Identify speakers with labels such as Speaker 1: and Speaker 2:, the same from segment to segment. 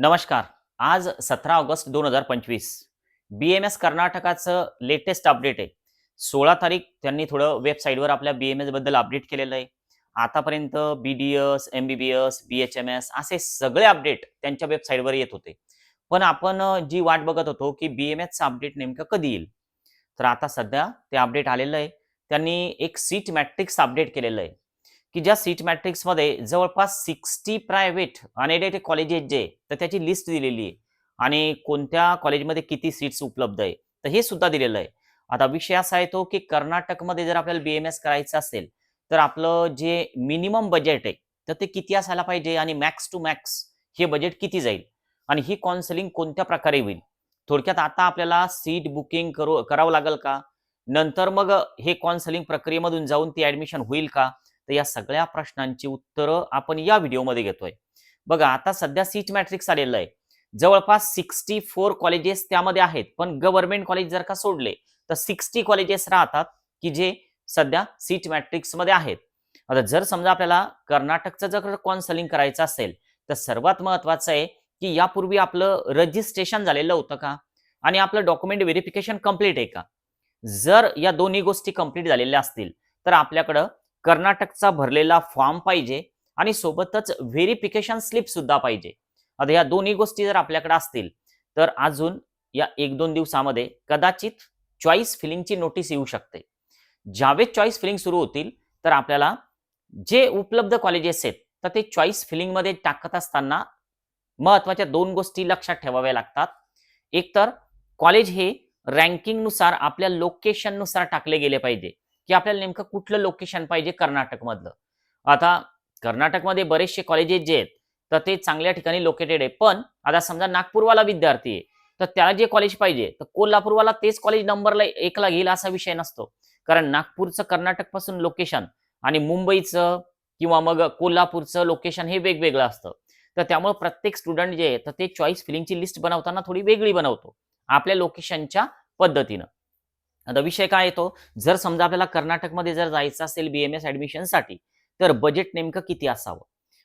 Speaker 1: नमस्कार. आज सतरा ऑगस्ट दोन हजार पंचवीस. बी एम एस कर्नाटकाचं लेटेस्ट अपडेट आहे. सोळा तारीख त्यांनी थोडं वेबसाईटवर आपल्या बी एम एसबद्दल अपडेट केलेलं आहे. आतापर्यंत B D S M B B S B H M S असे सगळे अपडेट त्यांच्या वेबसाईटवर येत होते. पण आपण जी वाट बघत होतो की बी एम एसचं अपडेट नेमकं कधी येईल? तर आता सध्या ते अपडेट आलेलं आहे. त्यांनी एक सीट मॅट्रिक्स अपडेट केलेलं आहे. की ज्या सीट मॅट्रिक्समध्ये जवळपास सिक्स्टी प्रायव्हेट अनएडेड कॉलेजेस जे तर त्याची लिस्ट दिलेली आहे. आणि कोणत्या कॉलेजमध्ये किती सीट्स उपलब्ध आहे तर हे सुद्धा दिलेलं आहे. आता विषय असा आहे तो की कर्नाटकमध्ये जर आपल्याला बी एम एस करायचं असेल तर आपलं जे मिनिमम बजेट आहे तर ते किती असायला पाहिजे आणि मॅक्स टू मॅक्स हे बजेट किती जाईल? आणि ही काउन्सिलिंग कोणत्या प्रकारे होईल? थोडक्यात आता आपल्याला सीट बुकिंग करू करावं लागेल का? नंतर मग हे काउन्सिलिंग प्रक्रियेमधून जाऊन ती ऍडमिशन होईल का? तर या सगळ्या प्रश्नांची उत्तरं आपण या व्हिडिओमध्ये घेतोय. बघा आता सध्या सीट मॅट्रिक्स आलेलं आहे. जवळपास सिक्स्टी फोर कॉलेजेस त्यामध्ये आहेत पण गव्हर्नमेंट कॉलेज जर का सोडले तर सिक्स्टी कॉलेजेस राहतात की जे सध्या सीट मॅट्रिक्समध्ये आहेत. आता जर समजा आपल्याला कर्नाटकचं जर कॉन्सलिंग करायचं असेल तर सर्वात महत्वाचं आहे की यापूर्वी आपलं रजिस्ट्रेशन झालेलं होतं का? आणि आपलं डॉक्युमेंट व्हेरिफिकेशन कंप्लीट आहे का? जर या दोन्ही गोष्टी कंप्लीट झालेल्या असतील तर आपल्याकडं कर्नाटकचा भरलेला फॉर्म पाहिजे आणि सोबतच व्हेरिफिकेशन स्लिप सुद्धा पाहिजे. आता या दोन्ही गोष्टी जर आपल्याकडे असतील तर अजून या एक दोन दिवसामध्ये कदाचित चॉईस फिलिंगची नोटीस येऊ शकते. ज्यावेळेस चॉईस फिलिंग सुरू होतील तर आपल्याला जे उपलब्ध कॉलेजेस आहेत तर ते चॉईस फिलिंगमध्ये टाकत असताना महत्त्वाच्या दोन गोष्टी लक्षात ठेवाव्या लागतात. एक तर कॉलेज हे रँकिंगनुसार आपल्या लोकेशननुसार टाकले गेले पाहिजे. की आपल्याला नेमकं कुठलं लोकेशन पाहिजे कर्नाटकमधलं? आता कर्नाटकमध्ये बरेचसे कॉलेजेस जे आहेत तर ते चांगल्या ठिकाणी लोकेटेड आहे. पण आता समजा नागपूरवाला विद्यार्थी आहे तर त्याला जे कॉलेज पाहिजे तर कोल्हापूरवाला तेच कॉलेज नंबरला एकला घेईल असा विषय नसतो. कारण नागपूरचं कर्नाटकपासून लोकेशन आणि मुंबईचं किंवा मग कोल्हापूरचं लोकेशन हे वेगवेगळं असतं. तर त्यामुळे प्रत्येक स्टुडंट जे आहे तर ते चॉईस फिलिंगची लिस्ट बनवताना थोडी वेगळी बनवतो आपल्या लोकेशनच्या पद्धतीनं. आता विषय काय येतो? जर समजा आपल्याला कर्नाटकमध्ये जर जायचं असेल बीएमएस ऍडमिशनसाठी तर बजेट नेमकं किती असावं?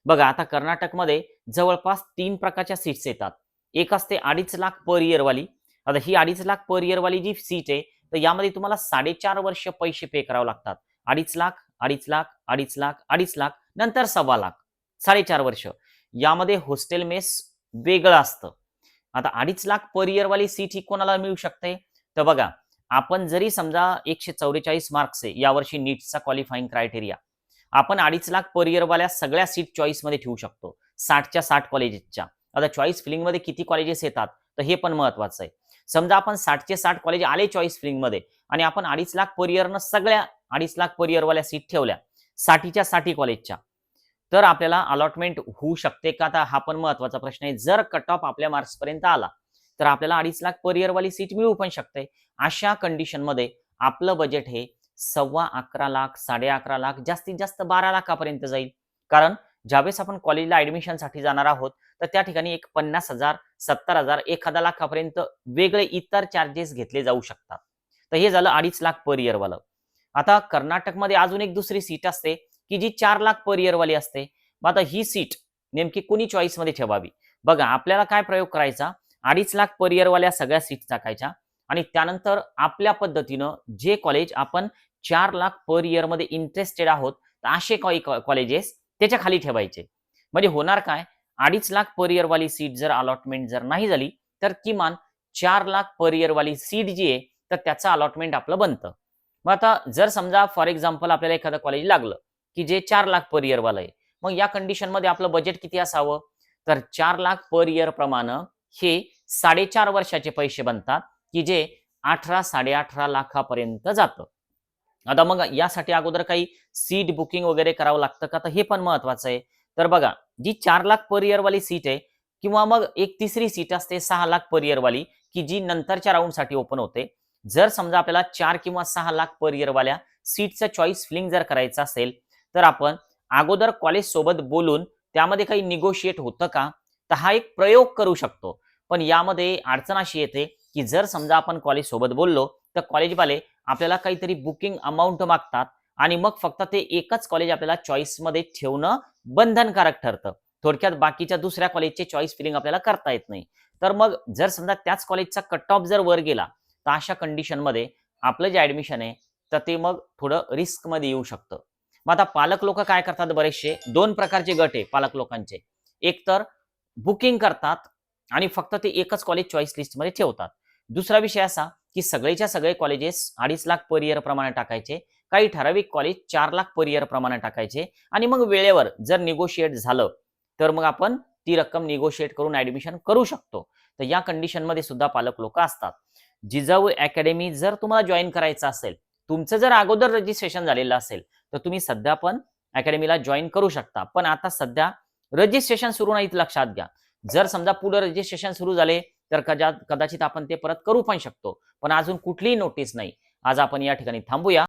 Speaker 1: बघा आता कर्नाटकमध्ये जवळपास तीन प्रकारच्या सीट्स येतात. एक असते अडीच लाख पर इयर वाली. आता ही अडीच लाख पर इयरवाली जी सीट आहे तर यामध्ये तुम्हाला साडेचार वर्ष पैसे पे करावे लागतात. अडीच लाख अडीच लाख अडीच लाख अडीच लाख नंतर सव्वा लाख साडेचार वर्ष. यामध्ये हॉस्टेल मेस वेगळं असतं. आता अडीच लाख पर इयरवाली सीट ही कोणाला मिळू शकते? तर बघा आपण जरी समजा एकशे चौवेचाळीस मार्क्स आहे यावर्षी नीटचा क्वालिफाईंग क्रायटेरिया आपण अडीच लाख पर इयरवाल्या सगळ्या सीट चॉईसमध्ये ठेवू शकतो. साठच्या साठ कॉलेजेसच्या आता चॉईस फिलिंगमध्ये किती कॉलेजेस येतात? तर हे पण महत्वाचं आहे. समजा आपण साठचे साठ कॉलेज आले चॉईस फिलिंगमध्ये आणि आपण अडीच लाख पर इयरनं सगळ्या अडीच लाख पर इयरवाल्या सीट ठेवल्या साठीच्या साठी कॉलेजच्या तर आपल्याला अलॉटमेंट होऊ शकते का? आता हा पण महत्त्वाचा प्रश्न आहे. जर कट ऑफ आपल्या मार्क्सपर्यंत आला तर आपल्याला अडीच लाख पर इयरवाली सीट मिळू पण शकते. अशा कंडिशनमध्ये आपलं बजेट हे सव्वा अकरा लाख साडे अकरा लाख जास्तीत जास्त बारा लाखापर्यंत जाईल. कारण ज्यावेळेस आपण कॉलेजला ऍडमिशनसाठी जाणार आहोत तर त्या ठिकाणी एक पन्नास हजार सत्तर हजार एखादा लाखापर्यंत वेगळे इतर चार्जेस घेतले जाऊ शकतात. तर हे झालं अडीच लाख पर इयरवालं आता कर्नाटकमध्ये अजून एक दुसरी सीट असते की जी चार लाख पर इयरवाली असते. मग आता ही सीट नेमकी कुणी चॉईसमध्ये ठेवावी? बघा आपल्याला काय प्रयोग करायचा? अडीच लाख पर इयरवाल्या सगळ्या सीट टाकायच्या. आणि त्यानंतर आपल्या पद्धतीनं जे कॉलेज आपण चार लाख पर इयरमध्ये इंटरेस्टेड आहोत तर असे काही कॉलेजेस त्याच्याखाली ठेवायचे. म्हणजे होणार काय? अडीच लाख पर इयरवाली सीट जर अलॉटमेंट जर नाही झाली तर किमान चार लाख पर इयरवाली सीट जी आहे तर त्याचं अलॉटमेंट आपलं बनतं. मग आता जर समजा फॉर एक्झाम्पल आपल्याला एखादं कॉलेज लागलं की जे चार लाख पर इयरवालं आहे मग या कंडिशनमध्ये आपलं बजेट किती असावं? तर चार लाख पर इयर प्रमाणे हे साडेचार वर्षाचे पैसे बनतात की जे अठरा साडेअठरा लाखापर्यंत जातं. आता मग यासाठी अगोदर काही सीट बुकिंग वगैरे करावं लागतं का? तर हे पण महत्वाचं आहे. तर बघा जी चार लाख पर इयरवाली सीट आहे किंवा मग एक तिसरी सीट असते सहा लाख पर इयर वाली की जी नंतरच्या राऊंडसाठी ओपन होते. जर समजा आपल्याला चार किंवा सहा लाख पर इयर वाल्या सीटचं चॉईस फिलिंग जर करायचं असेल तर आपण अगोदर कॉलेज सोबत बोलून त्यामध्ये काही निगोशिएट होतं का? तर हा एक प्रयोग करू शकतो. पण यामध्ये अडचण अशी येते की जर समजा आपण कॉलेज सोबत बोललो तर कॉलेजवाले आपल्याला काहीतरी बुकिंग अमाऊंट मागतात आणि मग फक्त ते एकच कॉलेज आपल्याला चॉईसमध्ये ठेवणं बंधनकारक ठरतं. थोडक्यात बाकीच्या दुसऱ्या कॉलेजचे चॉईस फिलिंग आपल्याला करता येत नाही. तर मग जर समजा त्याच कॉलेजचा कट ऑफ जर वर गेला तर अशा कंडिशनमध्ये आपलं जे ऍडमिशन आहे तर ते मग थोडं रिस्कमध्ये येऊ शकतं. मग आता पालक लोक काय करतात बरेचसे? दोन प्रकारचे गट आहे पालक लोकांचे. एक तर बुकिंग करतात आणि फक्त ते एकच कॉलेज चॉईस लिस्टमध्ये ठेवतात. दुसरा विषय असा की सगळेच्या सगळे कॉलेजेस अडीच लाख पर इयर प्रमाणे टाकायचे काही ठराविक कॉलेज चार लाख पर इयर प्रमाणे टाकायचे आणि मग वेळेवर जर निगोशिएट झालं तर मग आपण ती रक्कम निगोशिएट करून ऍडमिशन करू शकतो. तर या कंडिशनमध्ये सुद्धा पालक लोक असतात. जिजाऊ अकॅडमी जर तुम्हाला जॉईन करायचं असेल तुमचं जर अगोदर रजिस्ट्रेशन झालेलं असेल तर तुम्ही सध्या पण अकॅडमीला जॉईन करू शकता. पण आता सध्या रजिस्ट्रेशन सुरू नाहीत लक्षात घ्या. जर समजा पुढं रजिस्ट्रेशन सुरू झाले तर कदा कदाचित आपण ते परत करू पण शकतो. पण अजून कुठलीही नोटीस नाही. आज आपण या ठिकाणी थांबूया.